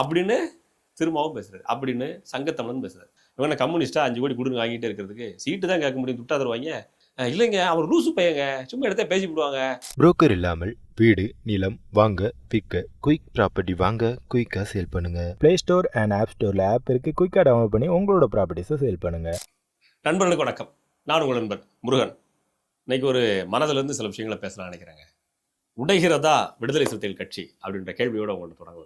அப்படின்னு திரும்பவும் பேசுறாரு. அப்படின்னு சங்கத்தமிழன் பேசுறாரு. இவங்க கம்யூனிஸ்டா? அஞ்சு கோடி கொடுங்க வாங்கிட்டே இருக்கிறதுக்கு சீட்டு தான் கேட்க முடியும். துட்டா தருவாங்க. இல்லைங்க அவர் லூசு பையங்க. சும்மா எடுத்தே பேசி விடுவாங்க புரோக்கர் இல்லாமல் வீடு நிலம் வாங்க விற்க குயிக் ப்ராப்பர்ட்டி வாங்க குயிக்காக சேல் பண்ணுங்க. ப்ளே ஸ்டோர் அண்ட் ஆப் ஸ்டோரில் ஆப் இருக்குது குயிக்காக டவுன்லோட் பண்ணி உங்களோட ப்ராப்பர்ட்டிஸை சேல் பண்ணுங்க. நண்பர்களுக்கு வணக்கம். நான் உங்கள் நண்பன் முருகன். இன்னைக்கு ஒரு மனதிலிருந்து சில விஷயங்களை பேசலாம் நினைக்கிறேங்க. உடைகிறதா விடுதலை சிறுத்தைகள் கட்சி அப்படின்ற கேள்வியோட உங்கள்ட்ட தொடங்க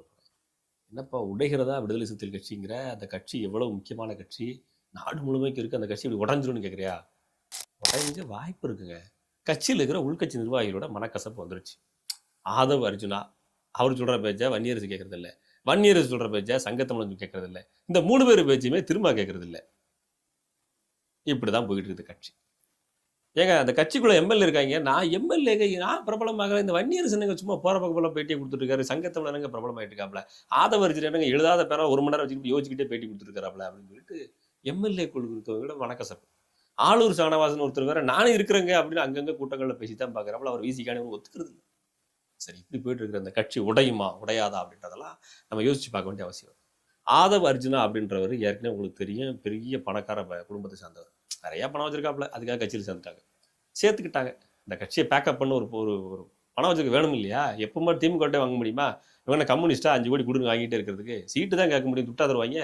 என்னப்பா உடைகிறதா விடுதலை சிறுத்தைகள் கட்சிங்கிற? அந்த கட்சி எவ்வளவு முக்கியமான கட்சி? நாடு முழுமைக்கு இருக்கு. அந்த கட்சி இப்படி உடஞ்சிரும்னு கேட்குறியா உடஞ்ச வாய்ப்பு இருக்குங்க. கட்சியில் இருக்கிற உள்கட்சி நிர்வாகிகளோட மனக்கசப்பு வந்துருச்சு. ஆதவ் அர்ஜுனா அவர் சொல்கிற பேச்சை வன்னியரசு கேட்கறது வன்னியரசு சொல்கிற பேச்சை சங்கத்தமிழன் கேட்கறது இல்ல இந்த மூணு பேர் பேச்சையுமே திரும்ப கேட்கறது இப்படி தான் போயிட்டு இருக்குது கட்சி. ஏங்க அந்த கட்சிக்குள்ள எம்எல்ஏ இருக்காங்க. நான் எம்எல்ஏ நான் பிரபலமாக இந்த வன்னியரசனுங்க சும்மா போற பக்கம் பேட்டி கொடுத்துட்டு இருக்காரு சங்கத்தமிழனுங்க பிரபலமாயிட்டு இருக்காப்ல ஆதவரிஜர் என்னங்க எழுதாத பேரா ஒரு மணி நேரம் வச்சுக்கிட்டு யோசிச்சுக்கிட்டே பேட்டி கொடுத்துருக்காப்ல அப்படின்னு சொல்லிட்டு எம்எல்ஏ குழு இருக்கவங்களோட வணக்கசப்பு ஆளூர் சாணவாசன் ஒருத்தர் வேற நானும் இருக்கிறேங்க அப்படின்னு அங்கங்க கூட்டங்களில் பேசி தான் பார்க்குறாப்புல அவர் வீசிக்கானே ஒத்துக்கிறது இல்லை. சரி இப்படி போயிட்டு இருக்கிற அந்த கட்சி உடையுமா உடையாதா அப்படின்றதெல்லாம் நம்ம யோசிச்சு பார்க்க வேண்டிய அவசியம். ஆதவ் அர்ஜுனா அப்படின்றவர் ஏற்கனவே உங்களுக்கு தெரியும் பெரிய பணக்கார ப- குடும்பத்தை சார்ந்தவர். நிறைய பணம் வச்சிருக்காப்புல அதுக்காக கட்சியில் சேர்ந்துட்டாங்க. சேர்த்துக்கிட்டாங்க. இந்த கட்சியை பேக்கப் பண்ண ஒரு ஒரு ஒரு பணம் வச்சுக்க வேணும் இல்லையா? எப்பவுமே திமுக வாங்க முடியுமா? இவங்க கம்யூனிஸ்டா? அஞ்சு கோடி கொடுங்க வாங்கிட்டே இருக்கிறதுக்கு சீட்டு தான் கேட்க முடியும் துட்டா தருவாங்க.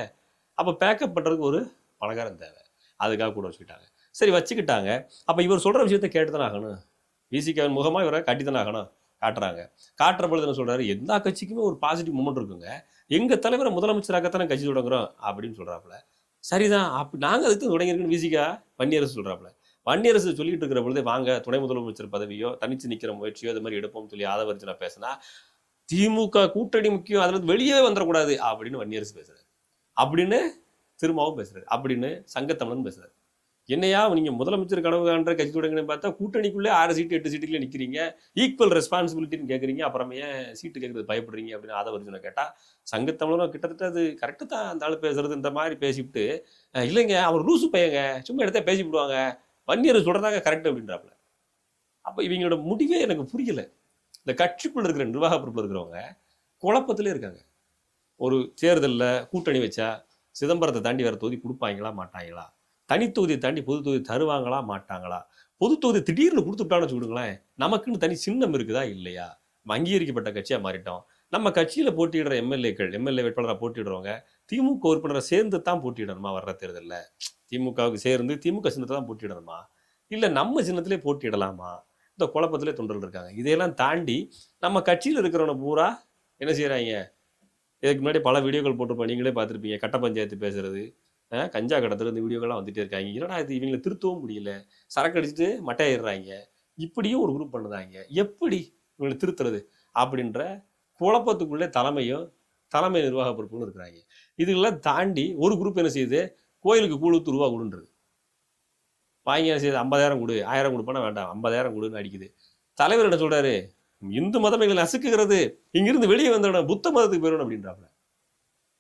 அப்போ பேக்கப் பண்ணுறதுக்கு ஒரு பணக்காரன் தேவை. அதுக்காக கூட வச்சுக்கிட்டாங்க. சரி வச்சுக்கிட்டாங்க. அப்போ இவர் சொல்கிற விஷயத்த கேட்டு தானே ஆகணும். விசிகவன் முகமாக இவரை காட்டி தானே ஆகணும். காட்டுறாங்க. காட்டுற பொழுது என்ன சொல்கிறாரு எல்லா கட்சிக்குமே ஒரு பாசிட்டிவ் மூமெண்ட் இருக்குங்க. எங்கள் தலைவரை முதலமைச்சராகத்தானே கட்சி தொடங்குறோம் அப்படின்னு சொல்கிறாப்புல சரிதான். அப்படி நாங்கள் அதுக்கு தொடங்கியிருக்குன்னு விசிகா பன்னியரசு சொல்கிறாப்புல வன்னியரசு சொல்லிட்டு இருக்கிற பொழுது வாங்க துணை முதலமைச்சர் பதவியோ தனிச்சு நிற்கிற முயற்சியோ இது மாதிரி எடுப்போம் சொல்லி ஆதவர்ஜனா பேசினா திமுக கூட்டணி முக்கியம் அதுல இருந்து வெளியே வந்துடக்கூடாது அப்படின்னு வன்னியரசு பேசுறாரு. அப்படின்னு திரும்பவும் பேசுறாரு. அப்படின்னு சங்கத்தமிழன் பேசுறாரு. என்னையா நீங்க முதலமைச்சர் கனவு காண்ற கட்சி தொடங்கன்னு பார்த்தா கூட்டணிக்குள்ளே ஆறு சீட்டு எட்டு சீட்டுக்குள்ளே நிக்கிறீங்க. ஈக்குவல் ரெஸ்பான்சிபிலிட்டின்னு கேட்குறீங்க அப்புறமே ஏன் சீட்டு கேட்கறது பயப்படுறீங்க? அப்படின்னு ஆதவர்ஜுனை கேட்டா சங்கத்தமிழரும் கிட்டத்தட்ட அது கரெக்டு தான் அந்த ஆள் பேசுறது இந்த மாதிரி பேசிவிட்டு இல்லைங்க அவர் லூசு பையங்க சும்மா எடுத்தா பேசி விடுவாங்க வன்னியர் சொல்கிறதாங்க கரெக்ட் அப்படின்றாப்புல அப்போ இவங்களோட முடிவே எனக்கு புரியல. இந்த கட்சிக்குள்ள இருக்கிற நிர்வாக பொறுப்பில் இருக்கிறவங்க குழப்பத்திலே இருக்காங்க. ஒரு தேர்தலில் கூட்டணி வச்சா சிதம்பரத்தை தாண்டி வேறு தொகுதி கொடுப்பாங்களா மாட்டாங்களா? தனி தொகுதியை தாண்டி பொது தொகுதி தருவாங்களா மாட்டாங்களா? பொது தொகுதி திடீர்னு கொடுத்துட்டான்னு வச்சுக்கிடுங்களேன் நமக்குன்னு தனி சின்னம் இருக்குதா இல்லையா? நம்ம அங்கீகரிக்கப்பட்ட கட்சியாக மாறிட்டோம். நம்ம கட்சியில் போட்டியிடுற எம்எல்ஏக்கள் எம்எல்ஏ வேட்பாளராக போட்டியிடுறவங்க திமுக உறுப்பினரை சேர்ந்து தான் போட்டியிடணுமா வர்ற தேர்தலில்? திமுகவுக்கு சேர்ந்து திமுக சின்னத்தை தான் போட்டியிடணுமா? இல்லை நம்ம சின்னத்திலே போட்டியிடலாமா? இந்த குழப்பத்திலே தொண்டர்கள் இருக்காங்க. இதையெல்லாம் தாண்டி நம்ம கட்சியில் இருக்கிறவனை பூரா என்ன செய்கிறாங்க இதுக்கு முன்னாடி பல வீடியோக்கள் போட்டிருப்போம். நீங்களே பார்த்துருப்பீங்க. கட்ட பஞ்சாயத்து பேசுறது. கஞ்சா கடத்துறது இந்த வீடியோக்கெல்லாம் வந்துட்டே இருக்காங்க. இல்லைனா இது? இவங்களை திருத்தவும் முடியல. சரக்கு அடிச்சுட்டு மட்டையிடுறாங்க இப்படியும் ஒரு குரூப் பண்ணுறாங்க எப்படி இவங்களை திருத்துறது? அப்படின்ற குழப்பத்துக்குள்ளே தலைமையும் தலைமை நிர்வாக பொறுப்புகளும் இருக்கிறாங்க. இதுக்கெல்லாம் தாண்டி ஒரு குரூப் என்ன செய்யுது? கோயிலுக்கு கூழுத்து ரூபா கொடுன்றது. வாங்கி என்ன செய்யுது? ஐம்பதாயிரம் கொடு. ஆயிரம் கொடுப்பானா வேண்டாம். ஐம்பதாயிரம் கொடுன்னு அடிக்குது. தலைவர் என்ன சொல்கிறாரு இந்து மதம் எங்களை நசுக்குகிறது. இங்கிருந்து வெளியே வந்துடணும் புத்த மதத்துக்கு போயிடணும் அப்படின்றாப்புல.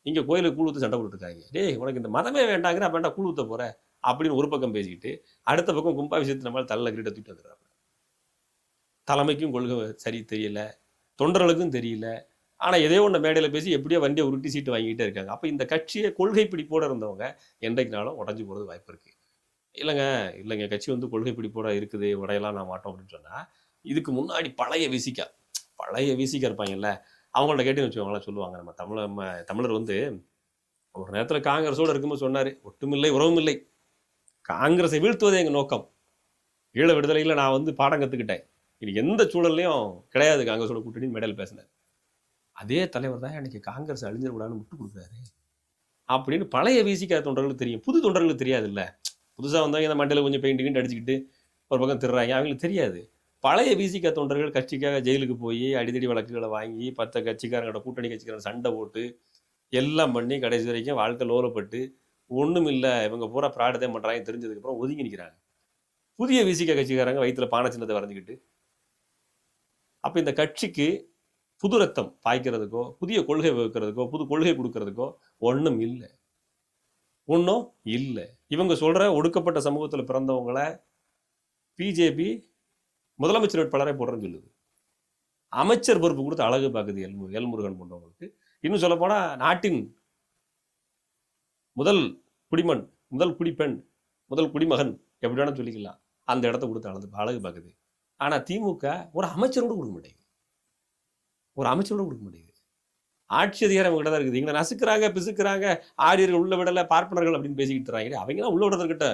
இங்கே கோயிலுக்கு கூழுத்து சண்டை போட்டுருக்காங்க டேய் உனக்கு இந்த மதமே வேண்டாங்கிற வேண்டாம் கூழ் ஊத்த போற? அப்படின்னு ஒரு பக்கம் பேசிக்கிட்டு அடுத்த பக்கம் கும்பாபிஷேகத்தை நம்மளால் தலையில் கிரீட்டை தூக்கிட்டு வந்துடுறாங்க தலைமைக்கும் கொள்கை சரி தெரியல. தொண்டர்களுக்கும் தெரியல. ஆனால் எதையோ ஒன்று மேடையில் பேசி எப்படியோ வண்டியை உருட்டி சீட்டு வாங்கிட்டே இருக்காங்க. அப்போ இந்த கட்சியை கொள்கை பிடிப்போட இருந்தவங்க என்றைக்குனாலும் உடஞ்சி போகிறது வாய்ப்பு இருக்குது இல்லைங்க இல்லைங்க கட்சி வந்து கொள்கை பிடிப்போட இருக்குது உடையெல்லாம் நான் மாட்டோம் அப்படின்னு சொன்னால் இதுக்கு முன்னாடி பழைய விசிக்கா பழைய விசிக்கா இருப்பாங்கல்ல அவங்கள்ட்ட கேட்டு வச்சுக்கோங்களேன் சொல்லுவாங்க நம்ம தமிழ நம்ம தமிழர் வந்து ஒரு நேரத்தில் காங்கிரஸோடு இருக்கும்போது சொன்னார் ஒட்டுமில்லை உறவுமில்லை. காங்கிரஸை வீழ்த்துவதே எங்கள் நோக்கம். ஈழ விடுதலையில் நான் வந்து பாடம் கற்றுக்கிட்டேன் இது எந்த சூழல்லையும் கிடையாது காங்கிரஸோட கூட்டணி மெடல் பேசினார். அதே தலைவர் தான் எனக்கு காங்கிரஸ் அழிஞ்சிடக்கூடாதுன்னு விட்டு கொடுக்குறாரு. அப்படின்னு பழைய விசிக்கா தொண்டர்களுக்கு தெரியும். புது தொண்டர்களுக்கு தெரியாது இல்லை புதுசாக வந்தவங்க இந்த மண்டல கொஞ்சம் பெயிண்ட் கிண்ட் அடிச்சுக்கிட்டு ஒரு பக்கம் திருறாங்க. அவங்களுக்கு தெரியாது. பழைய விசிக தொண்டர்கள் கட்சிக்காக ஜெயிலுக்கு போய் அடிதடி வழக்குகளை வாங்கி பத்த கட்சிக்காரங்களோட கூட்டணி கட்சிக்காரங்க சண்டை போட்டு எல்லாம் பண்ணி கடைசி வரைக்கும் வாழ்க்கை லோலப்பட்டு ஒன்றும் இல்லை இவங்க பூரா ப்ராடதே பண்ணுறாங்க தெரிஞ்சதுக்கப்புறம் ஒதுங்கி நிற்கிறாங்க புதிய விசிக கட்சிக்காரங்க வயிற்றில் பானை சின்னத்தை வரைஞ்சிக்கிட்டு அப்போ இந்த கட்சிக்கு புது ரத்தம் பாய்க்கிறதுக்கோ புதிய கொள்கை வகுக்கிறதுக்கோ புது கொள்கை கொடுக்கறதுக்கோ ஒன்றும் இல்லை. ஒன்றும் இல்லை. இவங்க சொல்கிற ஒடுக்கப்பட்ட சமூகத்தில் பிறந்தவங்களை பிஜேபி முதலமைச்சர் வேட்பாளரை போடுறேன்னு சொல்லுது. அமைச்சர் பொறுப்பு கொடுத்து அழகு பார்க்குது எல்மு எல்முருகன் போன்றவங்களுக்கு. இன்னும் சொல்லப்போனால் நாட்டின் முதல் குடிமண் முதல் குடிப்பெண் முதல் குடிமகன் எப்படி வேணாலும் சொல்லிக்கலாம். அந்த இடத்த கொடுத்து அழகு அழகு பார்க்குது ஆனால் திமுக ஒரு அமைச்சர் கூட கொடுக்க மாட்டேங்குது. ஒரு அமைச்சர் கூட கொடுக்க மாட்டேங்குது. ஆட்சி அதிகாரம் கிட்ட தான் இருக்குது. இவங்க நசுக்கிறாங்க பிசுக்கிறாங்க ஆரியர்கள் உள்ள விடல பார்ப்பனர்கள் அப்படின்னு பேசிக்கிட்டு இருக்காங்க. அவங்க உள்ள விடுறதுக்கிட்ட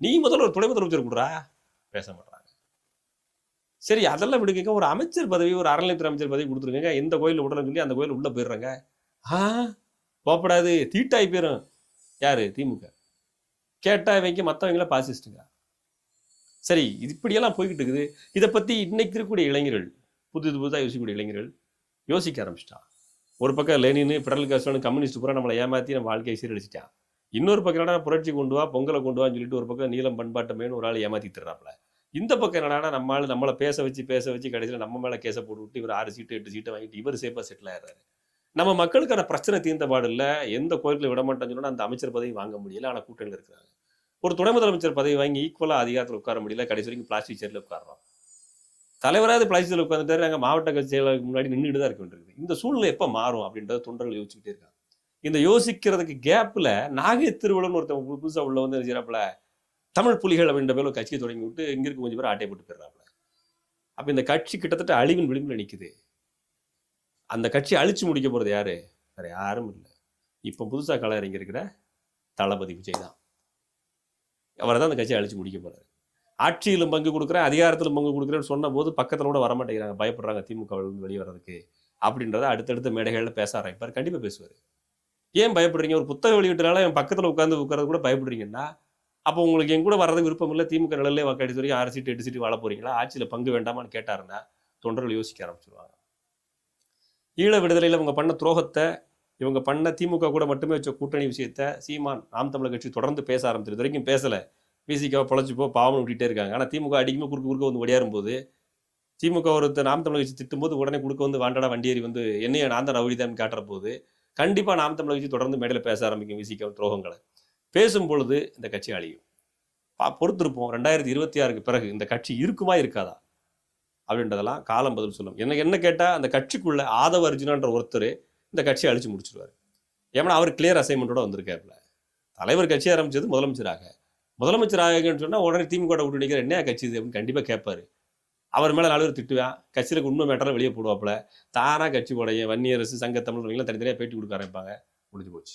நீ முதல்ல ஒரு துணை முதலமைச்சர் கொடுறா? பேச மாட்டாங்க சரி அதெல்லாம் விடுங்க ஒரு அமைச்சர் பதவி ஒரு அறநிலையத்துறை அமைச்சர் பதவி கொடுத்துருங்க எந்த கோயில் விடலன்னு சொல்லி அந்த கோயில் உள்ளே போயிடுறாங்க. ஆ போகப்படாது. தீட்டாய் போயிடும் யாரு? திமுக. கேட்டால் இவங்க மற்றவங்கள பாசிஸ்ட்டுங்க சரி இது இப்படியெல்லாம் போய்கிட்டு இருக்குது இதை பற்றி இன்னைக்கு இருக்கக்கூடிய இளைஞர்கள் புது புதுதாக யோசிக்கக்கூடிய இளைஞர்கள் யோசிக்க ஆரம்பிச்சிட்டான் ஒரு பக்கம் லெனின் பிடல் காஸ்ட்ரோன்னு கம்யூனிஸ்ட் பூரா நம்மளை ஏமாத்தி நம்ம வாழ்க்கையை சீரழிச்சிட்டான் இன்னொரு பக்கம் என்னடா புரட்சி கொண்டு வா பொங்கலை கொண்டு வான்னு சொல்லிட்டு ஒரு பக்கம் நீளம் பண்பாட்டமேனு ஒரு ஆள் ஏமாத்தி தர்றாப்புல. இந்த பக்கம் என்னடா நம்ம நம்மளை பேச வச்சு பேச வச்சு கடைசியில் நம்ம மேலே கேஸை போட்டு விட்டு இவர் ஆறு சீட்டு எட்டு சீட்டை வாங்கிட்டு இவர் சேஃபாக செட்டில் ஆயிடுறாரு. நம்ம மக்களுக்கான பிரச்சனை தீர்ந்த பாடு இல்லை எந்த கோயிலில் விட மாட்டேன்னு சொன்னால் அந்த அமைச்சர் பதவி வாங்க முடியல ஆனால் கூட்டணியில் இருக்கிறாங்க. ஒரு துணை முதலமைச்சர் பதவி வாங்கி ஈக்குவலாக அதிகாரத்தில் உட்கார முடியல கடைசி வரைக்கும் பிளாஸ்டிக் சேரில் உட்காரோம் தலைவராது பிளாஸ்டிக் சேரில் உட்காந்துட்டாரு நாங்கள் மாவட்ட கட்சி செயலாளருக்கு முன்னாடி நின்றுட்டு தான் இருக்க வேண்டியிருக்குது இந்த சூழ்நிலை எப்போ மாறும் அப்படின்றத தொண்டர்கள் யோசிச்சுக்கிட்டே இருக்காங்க. இந்த யோசிக்கிறதுக்கு கேப்பில் நாகை திருவிழான்னு ஒருத்தவங்க புதுசாக உள்ள வந்து செய்கிறாப்புல தமிழ் புலிகள் அப்படின்ற பேர் ஒரு கட்சியை தொடங்கி விட்டு இங்கே இருக்க கொஞ்சம் பேர் ஆட்டை போட்டு போயிடுறாப்புல. அப்போ இந்த கட்சி கிட்டத்தட்ட அழிவின் விளிம்பில் நிற்கிது அந்த கட்சி அழிச்சு முடிக்க போகிறது யாரு? வேறு யாரும் இல்லை. இப்போ புதுசாக கள இங்கே இருக்கிற தளபதி விஜய் தான். அவரை தான் அந்த கட்சியை அழிச்சு முடிக்க போறாரு. ஆட்சியிலும் பங்கு கொடுக்குறேன் அதிகாரத்திலும் பங்கு கொடுக்குறேன்னு சொன்ன போது பக்கத்தில் கூட வரமாட்டேங்கிறாங்க பயப்படுறாங்க திமுக வெளியே வர்றதுக்கு அப்படின்றத அடுத்தடுத்த மேடைகளில் பேச ஆரம்பிப்பார் கண்டிப்பாக பேசுவார். ஏன் பயப்படுறீங்க? ஒரு புத்தக வெளியிட்டனால என் பக்கத்தில் உட்காந்து உட்கார்றது கூட பயப்படுறீங்கன்னா அப்போ உங்களுக்கு என் கூட வர்றதுக்கு விருப்பம் இல்லை திமுக நிலையிலே வாக்காடி சொல்லி ஆறு சீட்டு எட்டு சீட்டு வாழ போறீங்களா? ஆட்சியில் பங்கு வேண்டாமான்னு கேட்டாருன்னா தொண்டர்கள் யோசிக்க ஆரம்பிச்சிருவாங்க. ஈழ விடுதலையில் அவங்க பண்ண துரோகத்தை இவங்க பண்ண திமுக கூட மட்டுமே வச்ச கூட்டணி விஷயத்த சீமான் நாம் தமிழர் கட்சி தொடர்ந்து பேச ஆரம்பிச்சிருக்கு இது வரைக்கும் பேசலை. பிசிக்காவை பொழைச்சு பாவம் விட்டுட்டே இருக்காங்க. ஆனால் திமுக அடிக்குமே குறுக்கு குறுக்க வந்து ஒடியாரும் போது திமுக ஒருத்தர் நாம் தமிழர் கட்சி திட்டும்போது உடனே கொடுக்க வந்து வாண்டடா வண்டியேறி வந்து என்னைய நான் தான் ரவுடிதான் காட்டுற போது கண்டிப்பாக நாம் தமிழர் கட்சி தொடர்ந்து மேடையில் பேச ஆரம்பிக்கும் விசிக்க துரோகங்களை. பேசும் பொழுது இந்த கட்சி அழியும். பா- பொறுத்திருப்போம். ரெண்டாயிரத்தி இருபத்தி ஆறுக்கு பிறகு இந்த கட்சி இருக்குமா இருக்காதா? அப்படின்றதெல்லாம் காலம் பதில் சொல்லும். எனக்கு என்ன கேட்டால் அந்த கட்சிக்குள்ள ஆதவ அர்ஜுனான்ற ஒருத்தர் இந்த கட்சியை அழிச்சு முடிச்சிருவார். ஏன்னா அவர் கிளியர் அசைன்மெண்ட்டோட வந்திருக்காருல தலைவர் கட்சி ஆரம்பிச்சது முதலமைச்சராக. முதலமைச்சர் ஆகன்னு சொன்னால் உடனே திமுக விட்டு நிற்கிற என்ன கட்சி இது? அப்படின்னு கண்டிப்பாக கேட்பார். அவர் மேலே நாலு பேர் திட்டுவேன் கட்சியில உண்மை மேட்டரை வெளியே போடுவாப்புல. தாரா கட்சி உடைய வன்னியரசு சங்க தனித்தனியாக பேட்டி கொடுக்க ஆரம்பிப்பாங்க. முடிஞ்சு போச்சு.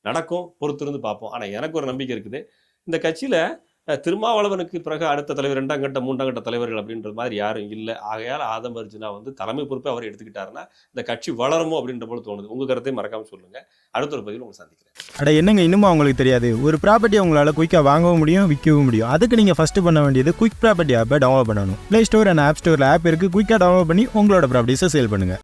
நடக்கும் பொறுத்திருந்து பார்ப்போம். ஆனால் எனக்கு ஒரு நம்பிக்கை இருக்குது. இந்த கட்சியில் திருமாவளவனுக்கு பிறகு அடுத்த தலைவர் ரெண்டாம் கட்ட மூன்றாம் கட்ட தலைவர்கள் அப்படின்ற மாதிரி யாரும் இல்லை. ஆகையால் ஆதம் அர்ஜுனா வந்து தலைமை பொறுப்பை அவர் எடுத்துக்கிட்டாருன்னா இந்த கட்சி வளருமோ அப்படின்ற போல தோணுது. உங்க கருத்தையும் மறக்காம சொல்லுங்க. அடுத்த ஒரு பதிவில் உங்களை சந்திக்கிறேன். அட என்னங்க இன்னுமா உங்களுக்கு தெரியாது? ஒரு ப்ராப்பர்ட்டி உங்களால் குயிக்காக வாங்கவும் முடியும் விற்கவும் முடியும். அதுக்கு நீங்கள் ஃபஸ்ட்டு பண்ண வேண்டியது குயிக் ப்ராப்பர்ட்டி ஆப்பை டவுன்லோட் பண்ணணும். ப்ளே ஸ்டோர் அண்ட் ஆப் ஸ்டோரில் ஆப் இருக்குது குயிக்காக டவுன்லோட் பண்ணி உங்களோட ப்ராப்பர்ட்டிஸை சேல் பண்ணுங்கள்